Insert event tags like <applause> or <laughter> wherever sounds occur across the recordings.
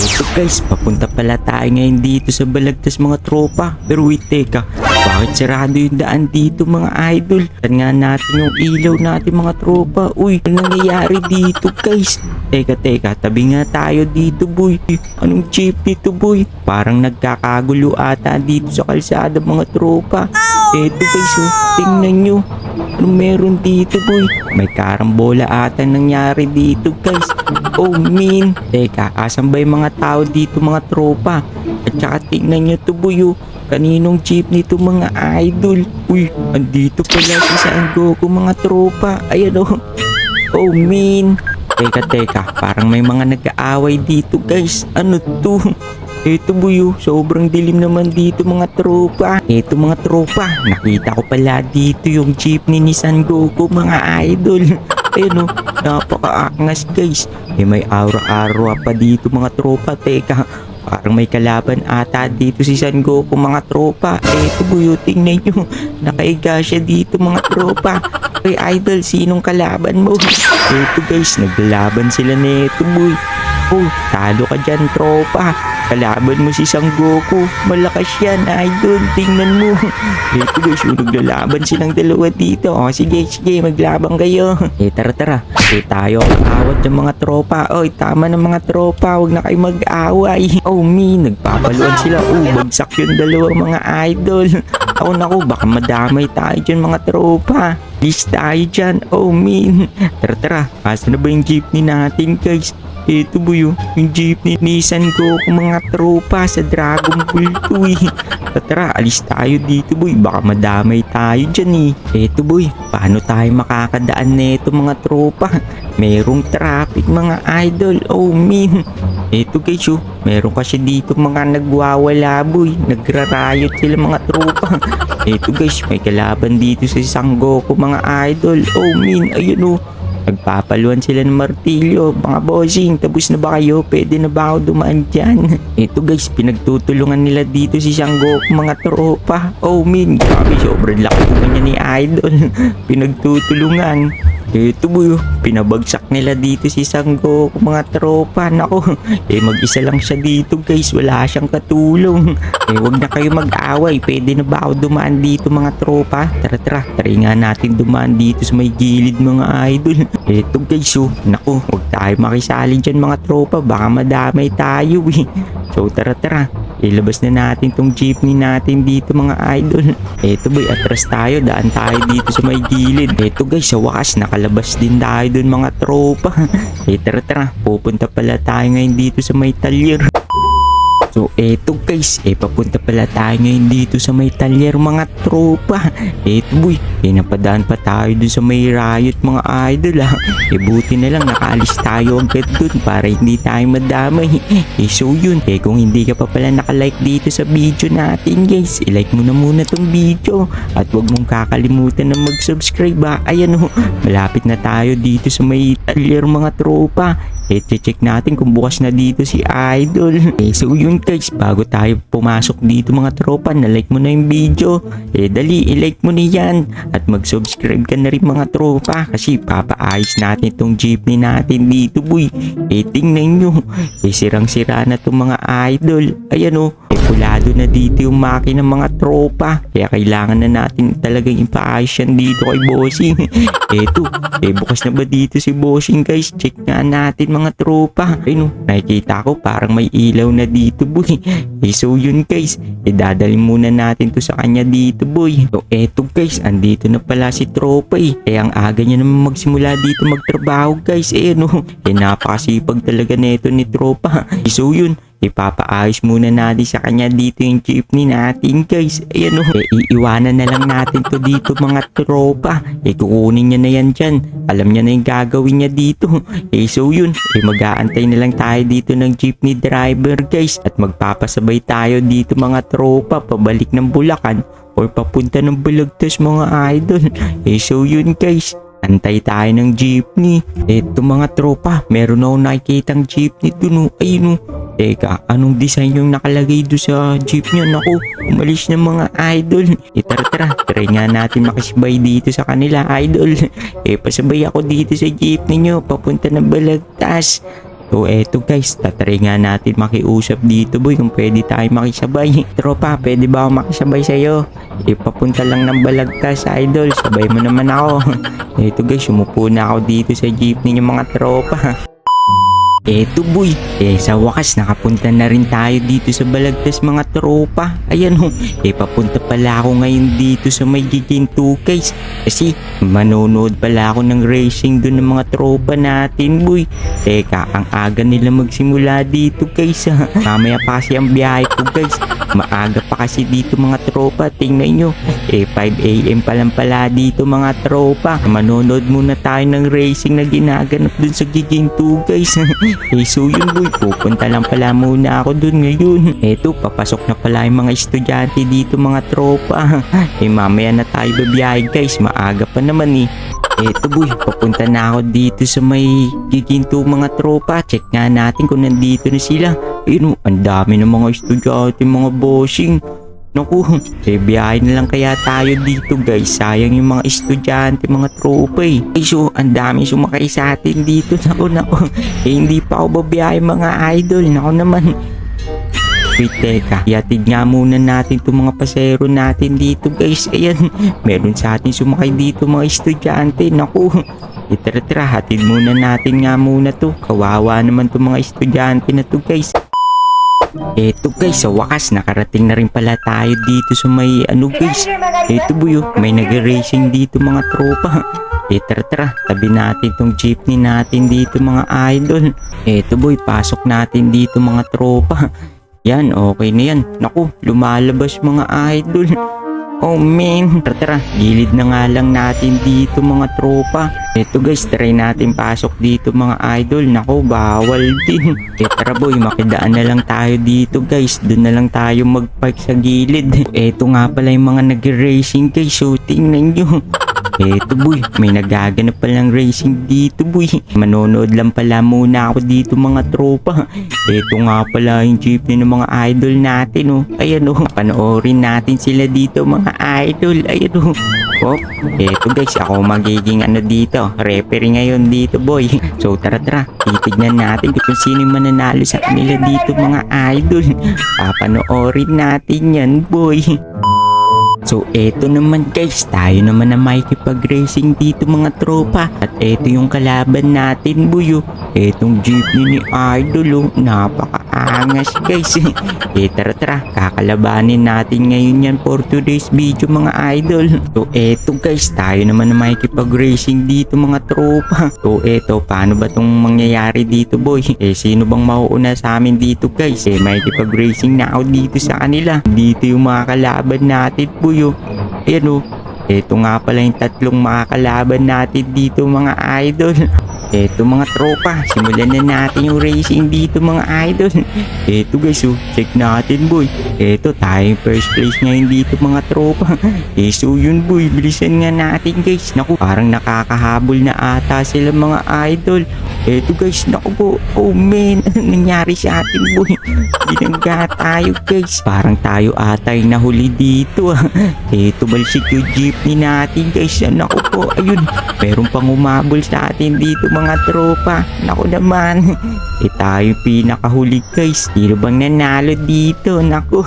So guys, papunta pala tayo ngayon dito sa Balagtas mga tropa. Pero wait, teka. Bakit sarado yung daan dito mga idol? Saan nga natin yung ilaw natin mga tropa? Uy, ano nangyayari dito guys? Teka, teka. Tabi nga tayo dito boy. Anong jeep dito boy? Parang nagkakagulo ata dito sa kalsada mga tropa. Eto guys oh, tingnan nyo. Anong meron dito boy? May karambola ata nangyari dito guys. Oh min. Teka, asan ba yung mga tao dito mga tropa? At saka tingnan nyo to boy oh. Kaninong jeep nito mga idol? Uy, andito pala si San Goku mga tropa. Ayan oh. Oh min. Teka, teka. Parang may mga nag-aaway dito guys. Ano to? Ito buyo, sobrang dilim naman dito mga tropa. Ito mga tropa, nakita ko pala dito yung jeepney ni San Goku mga idol. <laughs> Ayun o, napakaangas guys. Eh may aura-aura pa dito mga tropa. Teka, parang may kalaban ata dito si San Goku mga tropa. Ito buyo, tingnan nyo. <laughs> Nakaiga siya dito mga tropa. Ay idol, sinong kalaban mo? Ito guys, naglalaban sila nito boy. Oh, talo ka dyan, tropa. Kalaban mo si Sang Goku. Malakas yan, idol. Tingnan mo. <laughs> Ito guys, oh, naglalaban silang dalawa dito. Oh, sige, sige, maglabang kayo. <laughs> Eh, tara, tara. Eh, tayo awat ng mga tropa. Oy, tama ng mga tropa. Huwag na kayo mag-away. Oh, me, nagpapaluan sila. Oh, bagsak yung dalawang mga idol. <laughs> Ako naku, baka madamay tayo dyan mga tropa. List tayo dyan. Oh, min. Tara, tara. Asa na ba yung jeepney natin, guys? Ito po yung, jeepney Nissan ko kung mga tropa sa Dragon Ball 2 eh. Tara, alis tayo dito boy. Baka madamay tayo dyan eh. Eto boy, paano tayo makakadaan neto mga tropa? Merong traffic mga idol. Oh min. Eto guys oh, meron kasi dito mga nagwawala boy. Nagrarayot sila mga tropa. <laughs> Eto guys, may kalaban dito sa isang Goku mga idol. Oh min, ayun oh. Nagpapaluan sila ng martilyo. Mga bossing, tapos na ba kayo? Pwede na ba ako dumaan dyan? <laughs> Ito guys, pinagtutulungan nila dito si Sanggo, mga tropa. Oh min, grabe, sobrang laki naman niya ni Idol. <laughs> pinagtutulungan. Ito boy, oh, pinabagsak nila dito si Sanggo, mga tropa. Nako, <laughs> eh mag-isa lang siya dito guys, wala siyang katulong. <laughs> Eh wag na kayo mag-away, pwede na ba ako dumaan dito mga tropa? Tara tara, try nga natin dumaan dito sa may gilid mga idol. <laughs> Ito guys, oh, nako, wag tayo makisali dyan mga tropa, baka madamay tayo eh. So tara tara, ilabas na natin tong jeepney natin dito mga idol. Eto boy, atras tayo, daan tayo dito sa may gilid. Eto guys, sa wakas, nakalabas din tayo dun mga tropa. <laughs> Eh tara tara, pupunta pala tayo ngayon dito sa may talyer. So eto guys, eh papunta pala tayo ngayon dito sa may talyer mga tropa. Eto boy, eh napadaan pa tayo dun sa may riot mga idol ah. Eh buti na lang nakaalis tayo agad dun para hindi tayo madamay. Eh so yun, eh kung hindi ka pa pala nakalike dito sa video natin guys, ilike mo na muna tong video. At huwag mong kakalimutan na mag-subscribe ah. Ayan oh, malapit na tayo dito sa may talyer mga tropa. Eh, check natin kung bukas na dito si Idol. Eh, so yun guys, bago tayo pumasok dito mga tropa, na-like mo na yung video. Eh, dali, i-like mo na yan. At mag-subscribe ka na rin mga tropa. Kasi papaayos natin itong jeepney natin dito, boy. Eh, tingnan nyo. Eh, sirang-sira na itong mga idol. Ayan o. Eh, pulado na dito yung makina mga tropa. Kaya kailangan na natin talagang ipaayos yan dito kay Bossing. <laughs> Eto, eh bukas na ba dito si Bossing guys? Check nga natin mga tropa. Ayun, oh, nakikita ko parang may ilaw na dito boy. <laughs> Eh so yun guys, eh dadalhin muna natin to sa kanya dito boy. So eto guys, andito na pala si tropa eh. Eh ang aga niya naman magsimula dito magtrabaho guys. Eh no, <laughs> eh napakasipag talaga neto ni tropa. <laughs> Eh so yun, ipapaayos muna natin sa kanya. Dito yung jeepney natin guys. Ayan o eh, iiwanan na lang natin to dito mga tropa. Eh kukunin niya na yan dyan. Alam niya na yung gagawin niya dito. <laughs> Eh so yun. Eh mag-aantay na lang tayo dito ng jeepney driver guys. At magpapasabay tayo dito mga tropa pabalik ng Bulacan or papunta ng Balagtas mga idol. <laughs> Eh so yun guys Antay tayo ng jeepney. Eto mga tropa, meron ako nakikitang jeepney dun oh. Ayun oh. Teka, anong design yung nakalagay doon sa jeep niya? Naku, umalis ng mga idol. E tara tara, try nga natin makisabay dito sa kanila, idol. <laughs> Eh, pasabay ako dito sa jeep ninyo, papunta ng Balagtas. So eto guys, tatry nga natin makiusap dito boy kung pwede tayo makisabay. <laughs> Tropa, pwede ba ako makisabay sa'yo? Ipapunta lang ng balagtas idol, sabay mo naman ako. <laughs> eto guys, umupo na ako dito sa jeepney ng mga tropa. <laughs> Eto boy, eh sa wakas nakapunta na rin tayo dito sa Balagtas mga tropa. Ayan ho, eh papunta pala ako ngayon dito sa may Gigin 2 guys. Kasi manonood pala ako ng racing doon ng mga tropa natin boy. Teka, ang aga nila magsimula dito guys ha. Mamaya pa kasi ang biyahe ko guys. Maaga pa kasi dito mga tropa, tingnan nyo. Eh 5am pa lang pala dito mga tropa. Manonood muna tayo ng racing na ginaganap dun sa Gigin 2 guys. <laughs> eh so yun boy, pupunta lang pala muna ako dun ngayon. <laughs> Eto, papasok na pala yung mga estudyante dito mga tropa. <laughs> eh mamaya na tayo babiyahe guys, maaga pa naman eh. Eto boy, papunta na ako dito sa may giginto mga tropa. Check nga natin kung nandito na sila. Ayun, ang dami ng mga estudyante, mga bossing. Naku, eh biyahe na lang kaya tayo dito guys. Sayang yung mga estudyante, mga tropa eh. Ay so, ang dami sumakay sa atin dito. <laughs> Naku, naku. Eh hindi pa ako babiyahe mga idol. Naku naman. Wait, teka. Iatid nga muna natin itong mga pasero natin dito guys. Ayan, <laughs> meron sa atin sumakay dito mga estudyante. Naku, itara tara, hatid muna natin nga muna to. Kawawa naman itong mga estudyante na to guys. Eto guys, sa wakas nakarating na rin pala tayo dito sa may ano guys. Eto buyo, may nag-racing dito mga tropa. <laughs> Eh tara tara, tabi natin tong jeepney natin dito mga idol. Eto boy, pasok natin dito mga tropa. <laughs> Yan, okay na yan. Naku, lumalabas mga idol. Oh man, <laughs> tara tara, gilid na nga lang natin dito mga tropa. Eto guys, try natin pasok dito mga idol. Nako, bawal din. <laughs> Eh tara boy, makidaan na lang tayo dito guys. Doon na lang tayo mag-park sa gilid. <laughs> Eto nga pala yung mga nag-racing guys. So tingnan nyo. Eto boy, may nagaganap palang racing dito boy. Manonood lang pala muna ako dito mga tropa. Eto nga pala yung jeepney ng mga idol natin oh. Ayan oh, panoorin natin sila dito mga idol. Ayan oh. Oh, eto guys, ako magiging ano dito, referee ngayon dito boy. So tara tara, titignan natin kung sino yung mananalo sa kanila dito mga idol. Papanoorin natin yan boy. So eto naman guys, tayo naman na makikipag-racing dito mga tropa. At eto yung kalaban natin buyo. Etong jeepney ni Idol oh, napakaangas guys. <laughs> eh tara tara, kakalabanin natin ngayon yan for today's video mga idol. So eto guys, tayo naman na makikipag-racing dito mga tropa. <laughs> So eto, paano ba tong mangyayari dito boy? <laughs> Eh sino bang mauuna sa amin dito guys? Eh makikipag-racing na ako dito sa kanila. Dito yung mga kalaban natin buyo. Ayan o. Ito nga pala yung tatlong makakalaban natin dito mga idol. Eto mga tropa, simulan na natin yung racing dito mga idol. Eto guys oh, check natin boy. Eto tayo yung first place ngayon dito mga tropa. Eh yun boy, bilisan nga natin guys. Naku, parang nakakahabol na ata sila mga idol. Eto guys, naku po. Oh man, <laughs> nangyari sa atin boy? <laughs> Binangga tayo guys. Parang tayo ata yung nahuli dito ah. <laughs> Eto balsik yung jeepney natin guys. Ah, Naku po, ayun. Meron pang umabol sa atin dito mga tropa. Naku naman. Eh tayo pinakahuli guys. Sino bang nanalo dito? Naku.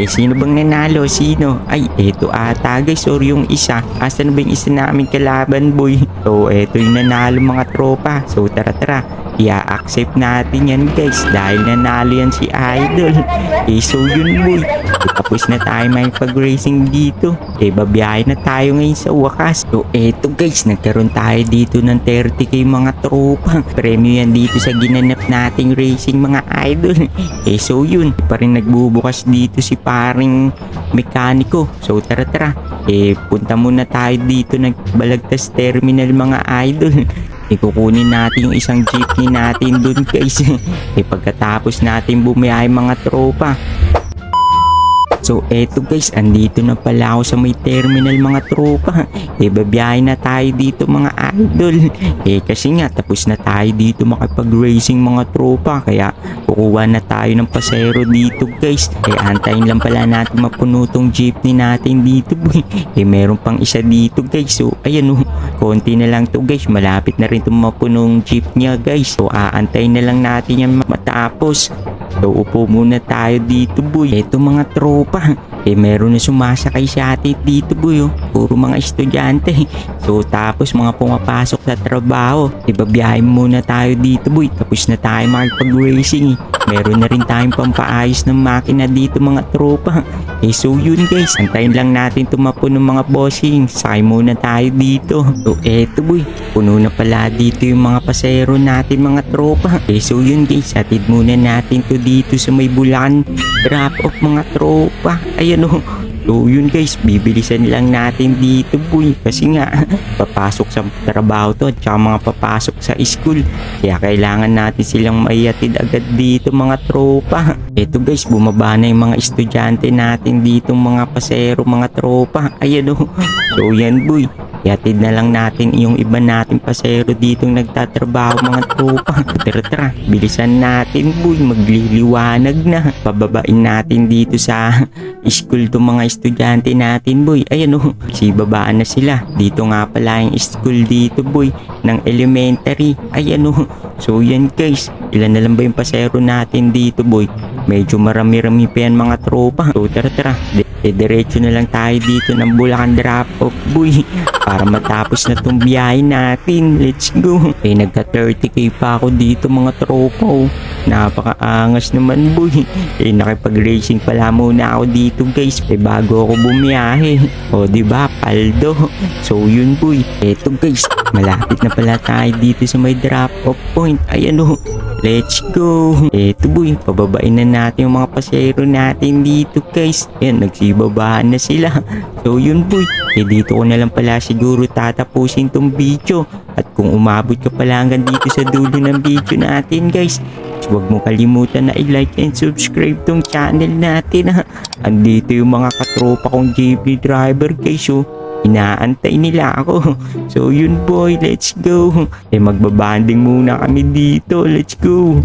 Eh sino bang nanalo? Sino? Ay, eto ata guys. Or yung isa. Asan ba yung isa namin kalaban boy? So, eto yung nanalo mga tropa. So, tara tara. I-accept natin yan guys. Dahil nanalo yan si Idol. Eh so yun boy. Tapos na tayo may pag-racing dito. Eh babiyahe na tayo ngayon sa wakas. So eto guys, nagkaroon tayo dito ng 30k mga tropa. Premyo yan dito sa ginanap nating racing mga idol. Eh so yun, pa rin nagbubukas dito si paring mekaniko. So tara tara, eh punta muna tayo dito ng Balagtas Terminal mga idol. Ikukunin natin yung isang jeepney natin dun guys. <laughs> eh pagkatapos natin bumiyahe mga tropa. So eto guys, andito na pala ako sa may terminal mga tropa. Eh babiyahe na tayo dito mga idol. Eh kasi nga tapos na tayo dito makipag-racing mga tropa. Kaya kukuha na tayo ng pasero dito guys. Eh antayin lang pala natin mapuno tong jeepney natin dito boy. Eh meron pang isa dito guys. So ayan oh, konti na lang to guys. Malapit na rin itong mapunong jeep niya guys. So aantayin na lang natin yan matapos. So upo muna tayo dito boy. Eto mga tropa. Eh meron na sumasakay sa atin dito boy oh. Puro mga estudyante. <laughs> So tapos mga pumapasok sa trabaho. Ibabiyahe muna tayo dito boy. Tapos na tayo makipag-racing eh. Meron na rin tayong pampaayos ng makina dito mga tropa. Eh so yun guys. Antayin lang natin tumapo ng mga bossing. Sakay muna tayo dito. So eto boy. Puno na pala dito yung mga pasero natin mga tropa. Eh so yun guys. Atid muna natin to dito sa may bulan. Drop off mga tropa. Ayan oh. So yun guys, bibilisan lang natin dito boy kasi nga <laughs> papasok sa trabaho to at mga papasok sa school. Kaya kailangan natin silang maiatid agad dito mga tropa. <laughs> Eto guys, bumaba na yung mga estudyante natin dito mga pasero mga tropa. Ayan oh. So yan boy, Yatid na lang natin yung iba natin pasero dito nagtatrabaho mga tropa. Tara tara, bilisan natin boy, magliliwanag na. Pababain natin dito sa school to mga estudyante natin boy. Ayan oh, si babaan na sila. Dito nga pala yung school dito boy ng elementary. Ayan oh. So yan guys, ilan na lang ba yung pasero natin dito boy? Medyo marami-rami pa yan mga tropa. So tara tara, eh, diretso na lang tayo dito ng Bulacan drop off boy para matapos na tong biyahe natin. Let's go. Eh nagka 30k pa ako dito mga tropa oh. Napakaangas naman boy. <laughs> Eh nakipag-racing pala muna ako dito guys. Eh bago ako bumiyahe. <laughs> O di ba paldo. <laughs> So yun boy. Eto guys, malapit na pala tayo dito sa may drop off point. Ayan oh. Let's go. Eto boy, pababain na natin yung mga pasero natin dito guys. Ayan, nagsibabaan na sila. So yun boy, eh dito ko na lang pala siguro tatapusin tong video. At kung umabot ka pala hanggang dito sa dulo ng video natin guys, huwag mo kalimutan na i-like and subscribe tong channel natin ha. Andito yung mga katropa kong JP driver guys oh. Inaantay nila ako. <laughs> So yun boy, let's go. Eh magbabanding muna kami dito. Let's go.